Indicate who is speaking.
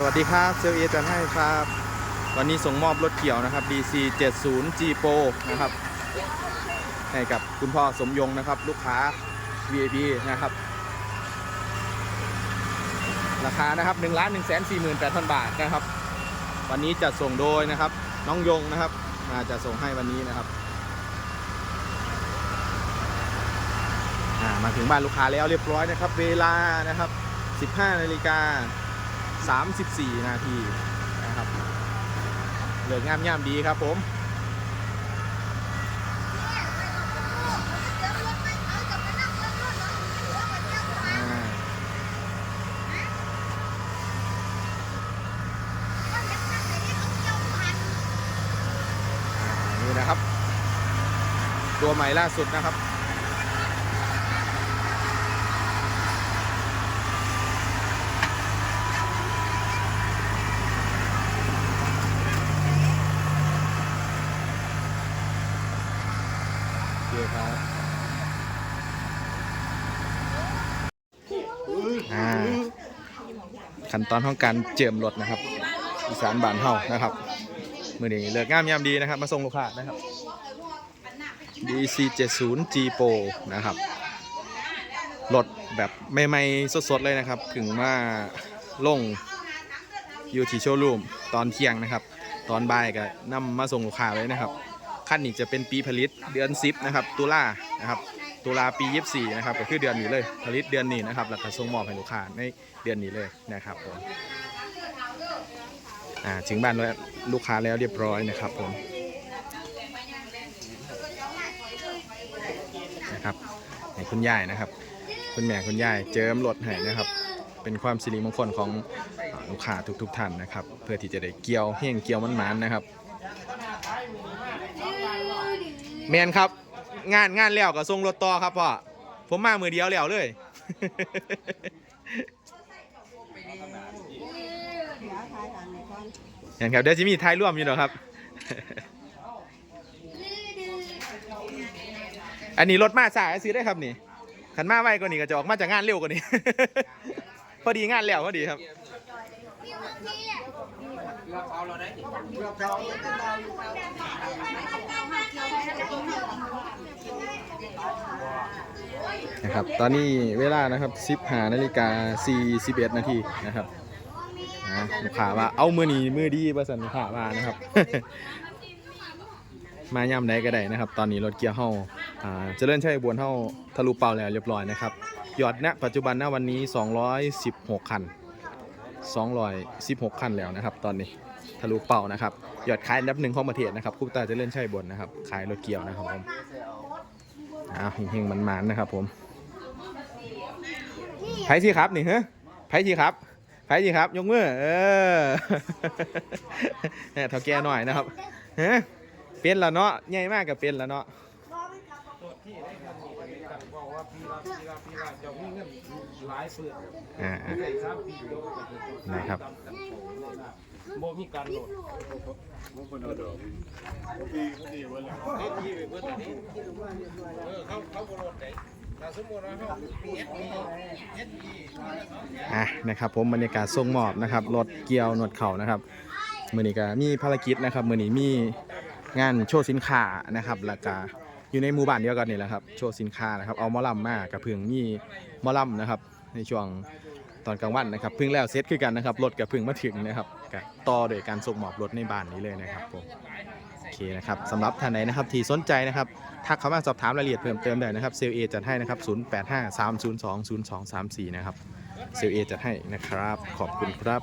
Speaker 1: สวัสดีครับเซลเอจันให้ครับ วันนี้ส่งมอบรถเกี่ยวนะครับ DC 70 G Pro นะครับ ให้กับคุณพ่อสมยงนะครับ ลูกค้า VIP นะครับ ราคานะครับ1 1 4 8 0 0 0 บาทนะครับ วันนี้จะส่งโดยนะครับ น้องยงนะครับมาจะส่งให้วันนี้นะครับมาถึงบ้านลูกค้าแล้วเรียบร้อยนะครับ เวลานะครับ 15นาฬิกา 34 นาทีนะครับเหลืองามย่ามดีครับผมนี่นะครับตัวใหม่ล่าสุดนะครับ คครับอ่าขั้นตอนของการเจิมรถนะครับ อีสานบานเฮานะครับมือนี้เลิกงามยามดีนะครับ มาส่งลูกค้านะครับ DC 70 G Pro นะครับรถแบบใหม่ๆสดๆเลยนะครับถึงมาลงอยู่ที่โชว์รูมตอนเที่ยงนะครับ ตอนบ่ายก็นำมาส่งลูกค้าเลยนะครับ ขั้นนี้จะเป็นปีผลิตเดือน10นะครับตุลานะครับตุลาปี 24นะครับก็คือเดือนนี้เลยผลิตเดือนนี้นะครับแล้วก็ส่งมอบให้ลูกค้าในเดือนนี้เลยนะครับผมอ่าถึงบ้านแล้วลูกค้าแล้วเรียบร้อยนะครับผมนะครับให้คุณยายนะครับ คุณแม่คุณยายเจิมรถให้นะครับ เป็นความสิริมงคลของลูกค้าทุกๆท่านนะครับ เพื่อที่จะได้เกี่ยวเฮงเกี่ยวมันๆนะครับ แมนครับ งานงานแล้วก็ส่งรถต่อครับพ่อผมมามือเดียวแล้วเลย เห็นครับเดี๋ยวจะมีท้ายร่วมอยู่หรอครับ อันนี้รถมาสายซื้อได้ครับนี่ขันมาไวกว่านี้ก็จะออกมาจากงานเร็วกว่านี้ พอดีงานแล้วพอดีครับ นะครับ ตอนนี้เวลานะครับ15นาฬิกา41นาทีนะครับนะลูกค้าว่าเอามือนีมือดีประสันลูกค้าว่านะครับ มาย่ำใดก็ได้นะครับ ตอนนี้รถเกียร์เฮาอ่าเจริญชัยบวนเฮาทะลุเป้าแล้วเรียบร้อยนะครับยอดณปัจจุบันณวันนี้ 216 คัน 216 คันแล้วนะครับตอนนี้ ทะลุเป้านะครับยอดขายอันดับหนึ่งของประเทศนะครับคู่ตาจะเจริญชัยบนนะครับขายรถเกียวนะครับผมอ้าวเฮงๆมันๆนะครับผมไผสิครับนี่ฮ้ไผสิครับไผสิครับ ยกมือเออเนี่ยเท่าแก่หน่อยนะครับเฮ้เป็นแล้วเนาะใหญ่มากกับเป็นแล้วเนาะนะครับ
Speaker 2: โมมีการโหลด
Speaker 1: อะนะครับผมบรรยากาศทรงหมอบนะครับรถเกียวหนวดเข่านะครับมือนี้ก็มีภารกิจนะครับมือนี้มีงานโชว์สินค้านะครับแล้วก็อยู่ในหมู่บ้านเดียวกันนี่แหละครับโชว์สินค้านะครับเอามอลำมมากระเพึงมีมอลำนะครับในช่วง ตอนกลางวันนะครับเพึ่งแล้วเซตคือกันนะครับรถกับพึ่งมาถึงนะครับก็ต่อโดยการส่งมอบรถในบ้านนี้เลยนะครับผมโอเคนะครับสำหรับท่านไหนนะครับที่สนใจนะครับทักเข้ามาสอบถามรายละเอียดเพิ่มเติมได้นะครับเซลเอจัดให้นะครับ0853020234นะครับเซลเอจัดให้นะครับขอบคุณครับ